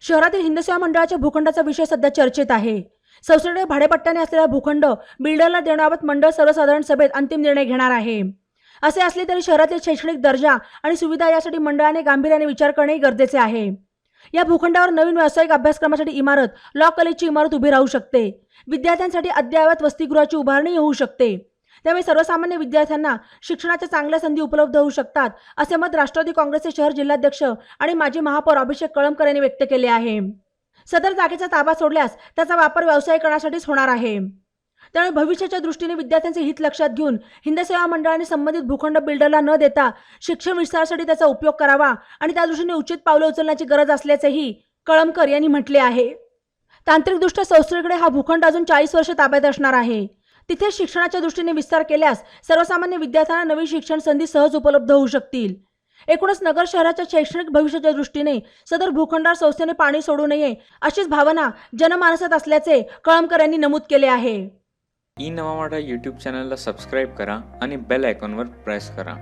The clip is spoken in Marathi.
शहरातील हिंदसेवा मंडळाच्या भूखंडाचा विषय सध्या चर्चेत आहे. संसदेने भाडेपट्ट्याने असलेला भूखंड बिल्डरला देण्याबाबत मंडळ सर्वसाधारण सभेत अंतिम निर्णय घेणार आहे. असे असले तरी शहरातील शैक्षणिक दर्जा आणि सुविधा यासाठी मंडळाने गांभीर्याने विचार करणे गरजेचे आहे. या भूखंडावर नवीन व्यावसायिक अभ्यासक्रमासाठी इमारत लॉ कॉलेजची इमारत उभी राहू शकते. विद्यार्थ्यांसाठी अद्ययावत वसतिगृहाची उभारणी होऊ शकते. त्यामुळे सर्वसामान्य विद्यार्थ्यांना शिक्षणाच्या चांगल्या संधी उपलब्ध होऊ शकतात असे मत राष्ट्रवादी काँग्रेसचे शहर जिल्हाध्यक्ष आणि माजी महापौर अभिषेक कळमकर यांनी व्यक्त केले आहे. सदर जागेचा ताबा सोडल्यास त्याचा वापर व्यावसायिकरणासाठीच होणार आहे. त्यामुळे भविष्याच्या दृष्टीने विद्यार्थ्यांचे हित लक्षात घेऊन हिंदसेवा मंडळाने संबंधित भूखंड बिल्डरला न देता शिक्षण विस्तारासाठी त्याचा उपयोग करावा आणि त्या दृष्टीने उचित पावलं उचलण्याची गरज असल्याचेही कळमकर यांनी म्हटले आहे. तांत्रिकदृष्ट्या संस्थेकडे हा भूखंड अजून चाळीस वर्ष ताब्यात असणार आहे. तिथे शिक्षणाच्या दृष्टीने विस्तार केल्यास सर्वसामान्य विद्यार्थ्यांना नवी शिक्षण संधी सहज उपलब्ध होऊ शकतील. एकूणच नगर शहराच्या शैक्षणिक भविष्याच्या दृष्टीने सदर भूखंडार संस्थेने पाणी सोडू नये अशीच भावना जनमानसात असल्याचे कळमकर यांनी नमूद केले आहे. ई नवा यूट्यूब चॅनलला सबस्क्राईब करा आणि बेल आयकॉनवर प्रेस करा.